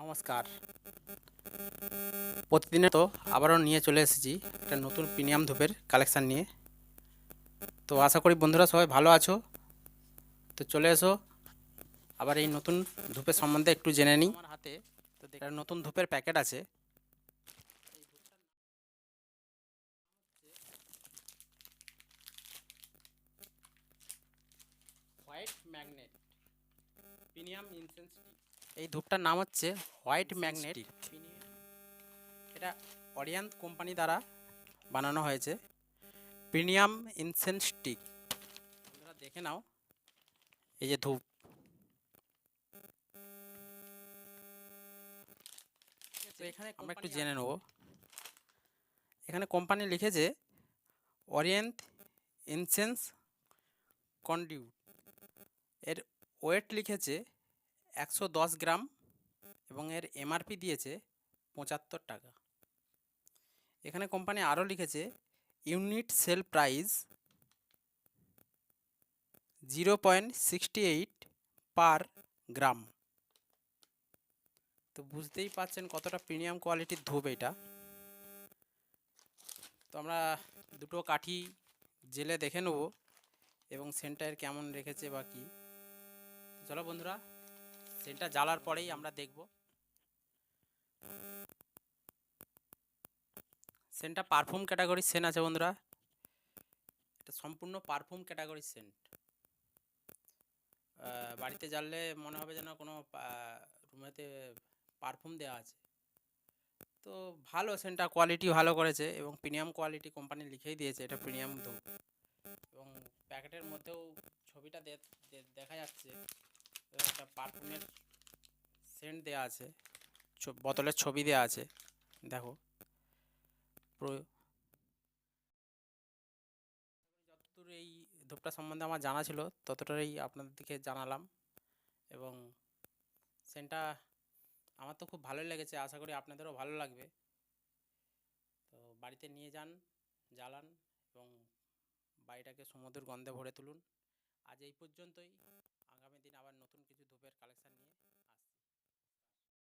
নমস্কার। প্রতিদিনের তো আবারও নিয়ে চলে এসেছি একটা নতুন প্রিমিয়াম ধূপের কালেকশান নিয়ে। তো আশা করি বন্ধুরা সবাই ভালো আছো। তো চলে এসো, আবার এই নতুন ধূপের সম্বন্ধে একটু জেনে নিই। আমার হাতে তো একটা নতুন ধূপের প্যাকেট আছে। হোয়াইট ম্যাগনেট, প্রিমিয়াম ইনসেন্স এই ধূপটার নাম হচ্ছে হোয়াইট ম্যাগনেট। এটা অরিয়ান্ত কোম্পানি দ্বারা বানানো হয়েছে। প্রিমিয়াম ইনসেন্স স্টিক তোমরা দেখে নাও এই যে ধূপ। তো এখানে আমরা একটু জেনে নেব। এখানে কোম্পানি লিখেছে অরিয়েন্ট ইনসেন্স কন্ডিউট এর ওয়েট লিখেছে একশো দশ গ্রাম এবং এর এমআরপি দিয়েছে পঁচাত্তর টাকা। এখানে কোম্পানি আরও লিখেছে unit sale price zero point sixty eight per gram তো বুঝতেই পাচ্ছেন কতটা প্রিমিয়াম কোয়ালিটির ধূপ এটা। তো আমরা দুটো কাঠি জেলে দেখে নেব এবং সেন্টার কেমন রেখেছে বা কি। চলো বন্ধুরা সেন্টটা জ্বালার পরেই আমরা দেখব। সেন্টটা পারফিউম ক্যাটাগরির সেন্ট আছে বন্ধুরা। এটা সম্পূর্ণ পারফিউম ক্যাটাগরির সেন্ট বাড়িতে জ্বাললে মনে হবে যেন কোনো রুমেতে পারফিউম দেওয়া আছে। তো ভালো সেন্টটা কোয়ালিটি ভালো করেছে এবং প্রিমিয়াম কোয়ালিটি কোম্পানি লিখেই দিয়েছে, এটা প্রিমিয়াম ধূপ এবং প্যাকেটের মধ্যেও ছবিটা দেখা যাচ্ছে। একটা পারফিউমের সেন্ট দেওয়া আছে বোতলের ছবি দেওয়া আছে, দেখো। যতদূর এই ধূপটা সম্বন্ধে আমার জানা ছিল, ততটাই আপনাদেরকে জানালাম। এবং সেন্টটা আমার তো খুব ভালোই লেগেছে, আশা করি আপনাদেরও ভালো লাগবে। তো বাড়িতে নিয়ে যান, জ্বালান এবং বাড়িটাকে সমুদ্রের গন্ধে ভরে তুলুন। আজ এই পর্যন্তই। আগামী দিন আবার নতুন কিছু ধূপের কালেকশন নিয়ে আসছি।